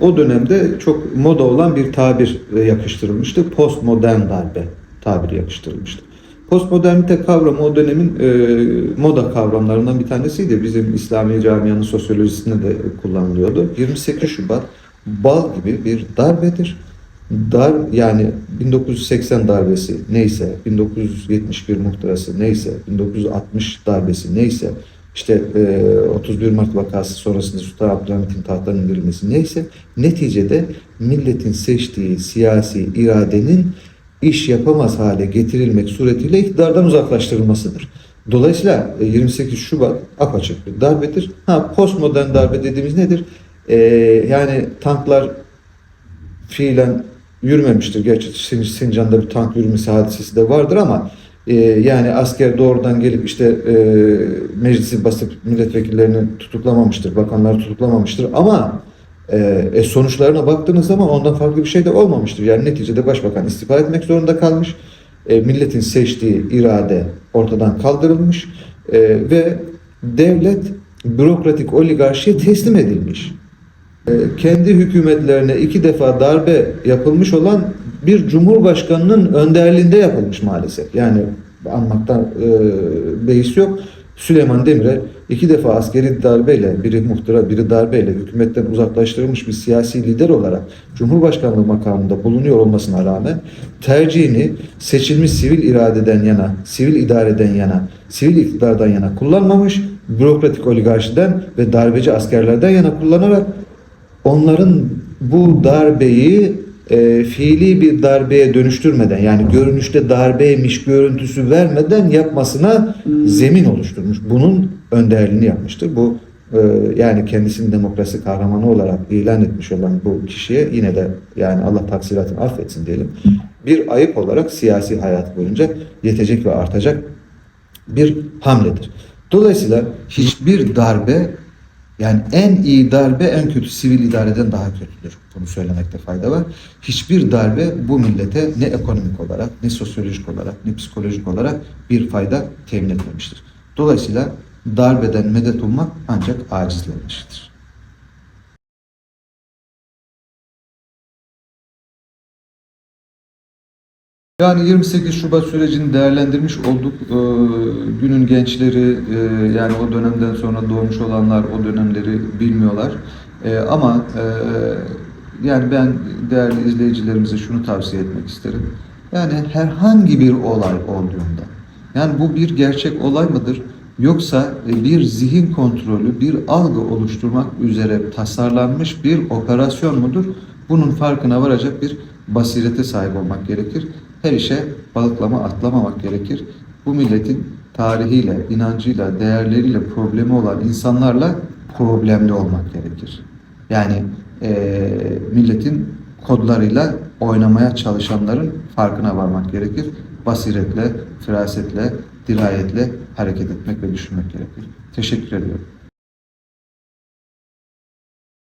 o dönemde çok moda olan bir tabir e, yakıştırılmıştı. Postmodern darbe tabiri yakıştırılmıştı. Postmodernite kavramı o dönemin e, moda kavramlarından bir tanesiydi. Bizim İslami camianın sosyolojisinde de kullanılıyordu. 28 Şubat bal gibi bir darbedir. Dar yani 1980 darbesi neyse, 1971 muhtırası neyse, 1960 darbesi neyse, işte e, 31 Mart vakası sonrasında Sultan Abdülhamit'in tahttan indirilmesi neyse, neticede milletin seçtiği siyasi iradenin iş yapamaz hale getirilmek suretiyle iktidardan uzaklaştırılmasıdır. Dolayısıyla e, 28 Şubat apaçık bir darbedir. Ha postmodern darbe dediğimiz nedir? E, yani tanklar fiilen yürümemiştir. Gerçi Sin- Sincan'da bir tank yürümesi hadisesi de vardır ama e, yani asker doğrudan gelip işte e, meclisi basıp milletvekillerini tutuklamamıştır, bakanları tutuklamamıştır ama e, e, sonuçlarına baktığınız zaman ondan farklı bir şey de olmamıştır. Yani neticede başbakan istifa etmek zorunda kalmış. E, milletin seçtiği irade ortadan kaldırılmış e, ve devlet bürokratik oligarşiye teslim edilmiş. E, kendi hükümetlerine iki defa darbe yapılmış olan bir cumhurbaşkanının önderliğinde yapılmış maalesef. Yani anmaktan e, beis yok. Süleyman Demirel iki defa askeri darbeyle, biri muhtıra, biri darbeyle hükümetten uzaklaştırılmış bir siyasi lider olarak Cumhurbaşkanlığı makamında bulunuyor olmasına rağmen tercihini seçilmiş sivil iradeden yana, sivil idareden yana, sivil iktidardan yana kullanmamış, bürokratik oligarşiden ve darbeci askerlerden yana kullanarak onların bu darbeyi e, fiili bir darbeye dönüştürmeden yani görünüşte darbeymiş görüntüsü vermeden yapmasına zemin oluşturmuş. Bunun önderliğini yapmıştır. Bu e, yani kendisini demokrasi kahramanı olarak ilan etmiş olan bu kişiye yine de yani Allah taksiratını affetsin diyelim. Bir ayıp olarak siyasi hayat boyunca yetecek ve artacak bir hamledir. Dolayısıyla hiçbir darbe yani en iyi darbe en kötü sivil idareden daha kötüdür. Bunu söylemekte fayda var. Hiçbir darbe bu millete ne ekonomik olarak, ne sosyolojik olarak, ne psikolojik olarak bir fayda temin etmemiştir. Dolayısıyla darbeden medet ummak ancak acizlerin Yani 28 Şubat sürecini değerlendirmiş olduk. Ee, günün gençleri e, yani o dönemden sonra doğmuş olanlar o dönemleri bilmiyorlar. Ee, ama e, yani ben değerli izleyicilerimize şunu tavsiye etmek isterim. Yani herhangi bir olay olduğunda yani bu bir gerçek olay mıdır? Yoksa e, bir zihin kontrolü, bir algı oluşturmak üzere tasarlanmış bir operasyon mudur? Bunun farkına varacak bir basirete sahip olmak gerekir. Her işe balıklama atlamamak gerekir. Bu milletin tarihiyle, inancıyla, değerleriyle problemi olan insanlarla problemli olmak gerekir. Yani eee, milletin kodlarıyla oynamaya çalışanların farkına varmak gerekir. Basiretle, firasetle, dirayetle hareket etmek ve düşünmek gerekir. Teşekkür ediyorum.